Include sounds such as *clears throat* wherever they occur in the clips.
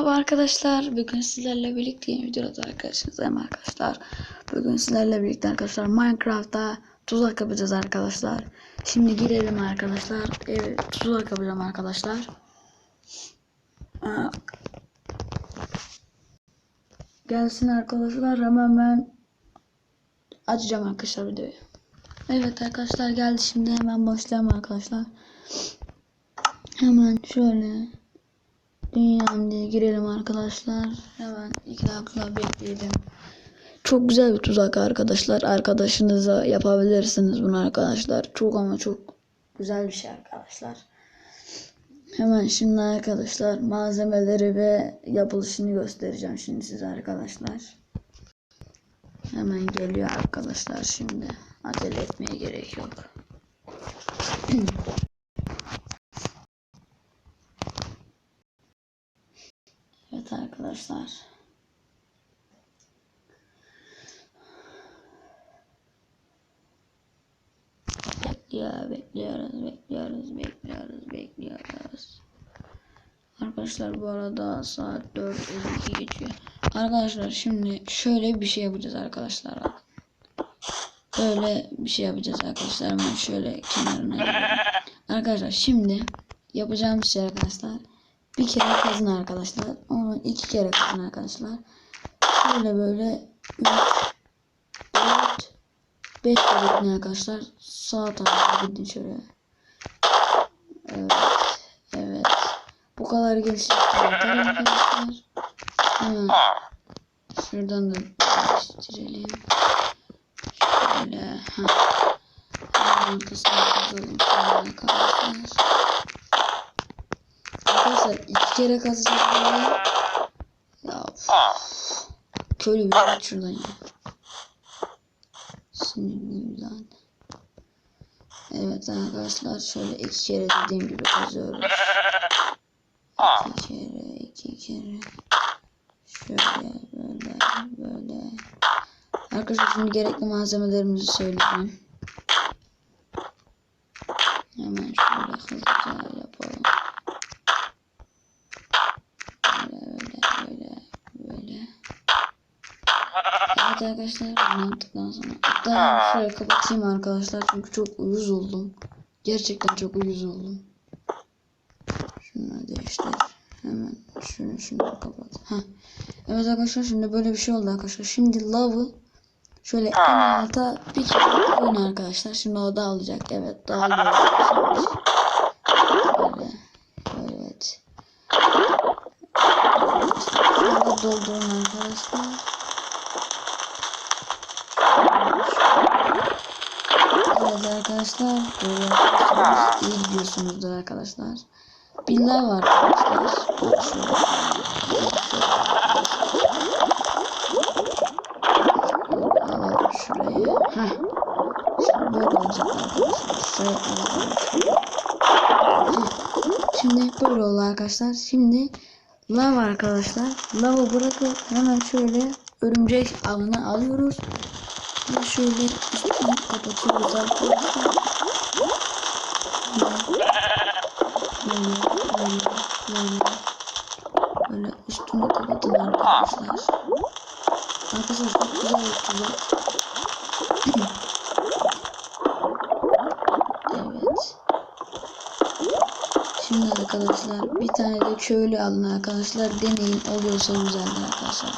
Merhaba arkadaşlar. Bugün sizlerle birlikte yeni videoda arkadaşınızdayım arkadaşlar. Bugün sizlerle birlikte arkadaşlar Minecraft'ta tuzak yapacağız arkadaşlar. Şimdi girelim arkadaşlar. Evet tuzak yapacağım arkadaşlar. Gelsin arkadaşlar hemen ben açacağım arkadaşlar videoyu. Evet arkadaşlar geldi şimdi hemen başlayalım arkadaşlar. Hemen şöyle Dünyam diye girelim arkadaşlar. Hemen iki dakika bekleyelim. Çok güzel bir tuzak arkadaşlar. Arkadaşınıza yapabilirsiniz bunu arkadaşlar. Çok ama çok güzel bir şey arkadaşlar. Hemen şimdi arkadaşlar malzemeleri ve yapılışını göstereceğim şimdi size arkadaşlar. Hemen geliyor arkadaşlar şimdi. Acele etmeye gerek yok. *clears throat* Evet arkadaşlar. Bekliyor, bekliyoruz, bekliyoruz, bekliyoruz, bekliyoruz. Arkadaşlar bu arada saat 4.52 geçiyor. Arkadaşlar şimdi şöyle bir şey yapacağız arkadaşlar. Böyle bir şey yapacağız arkadaşlar. Hemen şöyle kenarına. Arkadaşlar şimdi yapacağımız şey arkadaşlar. Bir kere kazın arkadaşlar. Onu iki kere kazın arkadaşlar. Şöyle böyle 3 4 5 kere arkadaşlar. Sağ tarafa gidin şöyle. Evet. Evet. Bu kadar geliştirelim arkadaşlar. Hemen şuradan da geliştirelim. Şöyle. Heh. Hemen ortasına kazalım. Şöyle arkadaşlar. Arkadaşlar iki kere kazacağız böyle. Ya. Köylü bir git şuradan ya. Sinirliyim zaten. Evet arkadaşlar şöyle iki kere dediğim gibi kazıyoruz. İki kere, iki kere. Şöyle böyle böyle. Arkadaşlar şimdi gerekli malzemelerimizi söyleyeceğim. Hemen şöyle hızlıca yapalım. Böyle böyle böyle. Evet arkadaşlar bunu yaptıktan sonra hatta şöyle kapatayım arkadaşlar çünkü çok uyuz oldum. Gerçekten çok uyuz oldum. Şunu değiştir. Hemen şunu şunu kapat. Heh. Evet arkadaşlar şimdi böyle bir şey oldu arkadaşlar. Şimdi lavı şöyle en alta bir kere koyun arkadaşlar. Şimdi o dağılacak. Evet dağılıyor. Şöyle. Evet. Şöyle doldurun arkadaşlar. Evet arkadaşlar. Böyle iyi gidiyorsunuzdur arkadaşlar. Billah var arkadaşlar. Şurayı. Heh. Şimdi böyle olacak arkadaşlar. Şuraya alalım. Şimdi böyle oldu arkadaşlar. Şimdi lav arkadaşlar. Lavı bırakıp hemen şöyle örümcek avını alıyoruz. Ve şöyle üstünü kapatıyoruz arkadaşlar. Böyle böyle böyle böyle üstünü kapatın arkadaşlar. Arkadaşlar çok güzel tuzak. evet. Şimdi arkadaşlar bir tane de köylü alın arkadaşlar. Deneyin oluyorsa güzeldir arkadaşlar.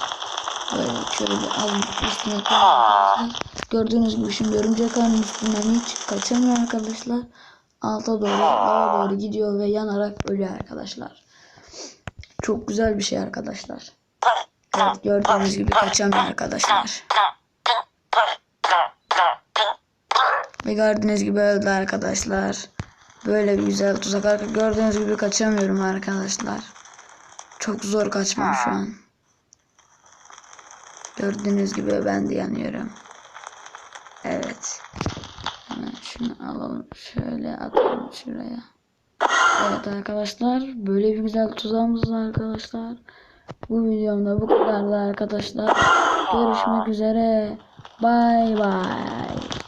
Böyle köylü alın üstüne koyun arkadaşlar. Gördüğünüz gibi şimdi örümcek ağının üstünden hiç kaçamıyor arkadaşlar. Alta doğru, lava doğru gidiyor ve yanarak ölüyor arkadaşlar. Çok güzel bir şey arkadaşlar. Evet gördüğünüz gibi kaçamıyor arkadaşlar. Ve gördüğünüz gibi öldü arkadaşlar. Böyle bir güzel tuzak arkadaşlar. Gördüğünüz gibi kaçamıyorum arkadaşlar. Çok zor kaçmam şu an. Gördüğünüz gibi ben de yanıyorum. Evet. Hemen şunu alalım. Şöyle atalım şuraya. Evet arkadaşlar. Böyle bir güzel tuzağımız var arkadaşlar. Bu videomda bu kadardı arkadaşlar. Görüşmek üzere. Bay bay.